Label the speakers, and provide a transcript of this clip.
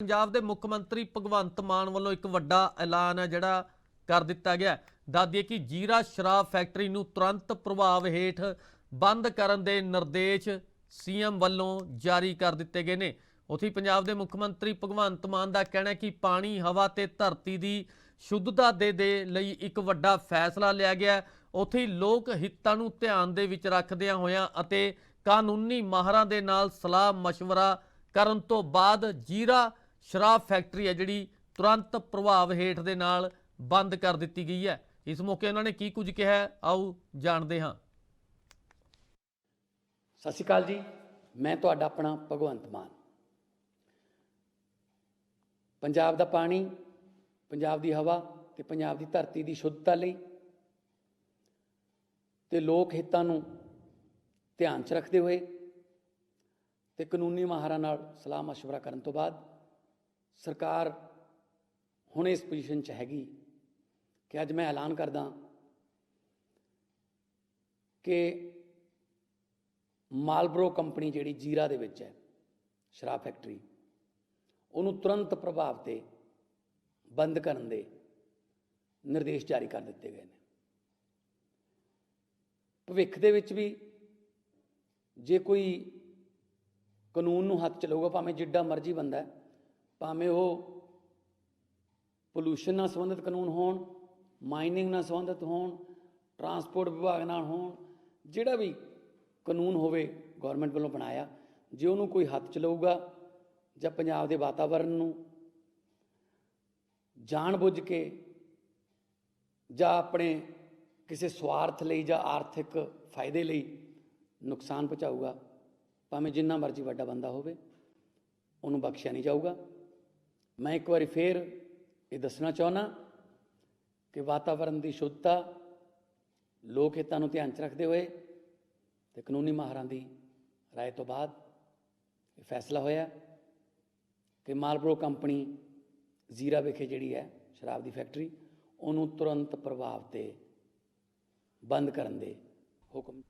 Speaker 1: ਪੰਜਾਬ ਦੇ ਮੁੱਖ ਮੰਤਰੀ ਭਗਵੰਤ ਮਾਨ ਵੱਲੋਂ ਇੱਕ ਵੱਡਾ ਐਲਾਨ ਹੈ ਜਿਹੜਾ ਕਰ ਦਿੱਤਾ ਗਿਆ ਦਾਦੀਏ ਕਿ ਜੀਰਾ ਸ਼ਰਾਬ ਫੈਕਟਰੀ ਨੂੰ ਤੁਰੰਤ ਪ੍ਰਭਾਵ ਹੇਠ ਬੰਦ ਕਰਨ ਦੇ ਨਿਰਦੇਸ਼ ਸੀਐਮ ਵੱਲੋਂ ਜਾਰੀ ਕਰ ਦਿੱਤੇ ਗਏ ਨੇ। ਉਥੇ ਪੰਜਾਬ ਦੇ ਮੁੱਖ ਮੰਤਰੀ ਭਗਵੰਤ ਮਾਨ ਦਾ ਕਹਿਣਾ ਹੈ ਕਿ ਪਾਣੀ, ਹਵਾ ਤੇ ਧਰਤੀ ਦੀ ਸ਼ੁੱਧਤਾ ਦੇ ਦੇ ਲਈ ਇੱਕ ਵੱਡਾ ਫੈਸਲਾ ਲਿਆ ਗਿਆ ਉਥੇ ਲੋਕ ਹਿੱਤਾਂ ਨੂੰ ਧਿਆਨ ਦੇ ਵਿੱਚ ਰੱਖਦਿਆਂ ਹੋਇਆਂ ਅਤੇ ਕਾਨੂੰਨੀ ਮਾਹਰਾਂ ਦੇ ਨਾਲ ਸਲਾਹ مشਵਰਾ ਕਰਨ ਤੋਂ ਬਾਅਦ ਜੀਰਾ ਸ਼ਰਾਬ ਫੈਕਟਰੀ ਹੈ ਜਿਹੜੀ ਤੁਰੰਤ ਪ੍ਰਭਾਵ ਹੇਠ ਦੇ ਨਾਲ ਬੰਦ ਕਰ ਦਿੱਤੀ ਗਈ ਹੈ ਇਸ ਮੌਕੇ ਉਹਨਾਂ ਨੇ ਕੀ ਕੁਝ ਕਿਹਾ ਹੈ, ਆਓ ਜਾਣਦੇ ਹਾਂ
Speaker 2: ਸਤਿ ਸ਼੍ਰੀ ਅਕਾਲ ਜੀ ਮੈਂ ਤੁਹਾਡਾ ਆਪਣਾ ਭਗਵੰਤ ਮਾਨ ਪੰਜਾਬ ਦਾ ਪਾਣੀ ਪੰਜਾਬ ਦੀ ਹਵਾ ਤੇ ਪੰਜਾਬ ਦੀ ਧਰਤੀ ਦੀ ਸ਼ੁੱਧਤਾ ਲਈ ਤੇ ਲੋਕ ਹਿੱਤਾਂ ਨੂੰ ਧਿਆਨ 'ਚ ਰੱਖਦੇ ਹੋਏ ਤੇ ਕਾਨੂੰਨੀ ਮਾਹਰਾਂ ਨਾਲ ਸਲਾਹ مشورہ ਕਰਨ ਤੋਂ ਬਾਅਦ ਸਰਕਾਰ ਹੁਣ ਇਸ ਪੋਜੀਸ਼ਨ 'ਚ ਹੈਗੀ ਕਿ ਅੱਜ ਮੈਂ ਐਲਾਨ ਕਰਦਾ ਕਿ ਮਾਲਬਰੋ ਕੰਪਨੀ ਜਿਹੜੀ ਜੀਰਾ ਦੇ ਵਿੱਚ ਹੈ, ਸ਼ਰਾਬ ਫੈਕਟਰੀ, ਉਹਨੂੰ ਤੁਰੰਤ ਪ੍ਰਭਾਵ ਤੇ ਬੰਦ ਕਰਨ ਦੇ ਨਿਰਦੇਸ਼ ਜਾਰੀ ਕਰ ਦਿੱਤੇ ਗਏ ਨੇ। ਭਵਿੱਖ ਦੇ ਵਿੱਚ ਵੀ ਜੇ ਕੋਈ ਕਾਨੂੰਨ ਨੂੰ ਹੱਥ ਚਲਾਊਗਾ ਭਾਵੇਂ ਜਿੱਡਾ ਮਰਜ਼ੀ ਬੰਦਾ ਹੈ ਭਾਵੇਂ ਉਹ ਪੋਲੂਸ਼ਨ ਨਾਲ ਸੰਬੰਧਿਤ ਕਾਨੂੰਨ ਹੋਣ ਮਾਈਨਿੰਗ ਨਾਲ ਸੰਬੰਧਿਤ ਹੋਣ ਟਰਾਂਸਪੋਰਟ ਵਿਭਾਗ ਨਾਲ ਹੋਣ, ਜਿਹੜਾ ਵੀ ਕਾਨੂੰਨ ਹੋਵੇ ਗਵਰਨਮੈਂਟ ਵੱਲੋਂ ਬਣਾਇਆ, ਜੇ ਉਹਨੂੰ ਕੋਈ ਹੱਥ ਚਲਾਊਗਾ ਜਾਂ ਪੰਜਾਬ ਦੇ ਵਾਤਾਵਰਣ ਨੂੰ ਜਾਣਬੁੱਝ ਕੇ ਜਾਂ ਆਪਣੇ ਕਿਸੇ ਸਵਾਰਥ ਲਈ ਜਾਂ ਆਰਥਿਕ ਫਾਇਦੇ ਲਈ ਨੁਕਸਾਨ ਪਹੁੰਚਾਊਗਾ, ਭਾਵੇਂ ਜਿੰਨਾ ਮਰਜ਼ੀ ਵੱਡਾ ਬੰਦਾ ਹੋਵੇ, ਉਹਨੂੰ ਬਖਸ਼ਿਆ ਨਹੀਂ ਜਾਊਗਾ। ਮੈਂ ਇੱਕ ਵਾਰੀ ਫੇਰ ਇਹ ਦੱਸਣਾ ਚਾਹੁੰਦਾ ਕਿ ਵਾਤਾਵਰਣ ਦੀ ਸ਼ੁੱਧਤਾ ਲੋਕ ਹਿੱਤਾਂ ਨੂੰ ਧਿਆਨ 'ਚ ਰੱਖਦੇ ਹੋਏ ਤੇ ਕਾਨੂੰਨੀ ਮਾਹਰਾਂ ਦੀ رائے ਤੋਂ ਬਾਅਦ ਇਹ ਫੈਸਲਾ ਹੋਇਆ ਕਿ ਮਾਲਬਰੋ ਕੰਪਨੀ ਜ਼ੀਰਾ ਵਿਖੇ ਜਿਹੜੀ ਹੈ ਸ਼ਰਾਬ ਦੀ ਫੈਕਟਰੀ ਉਹਨੂੰ ਤੁਰੰਤ ਪ੍ਰਭਾਵ ਤੇ ਬੰਦ ਕਰਨ ਦੇ ਹੁਕਮ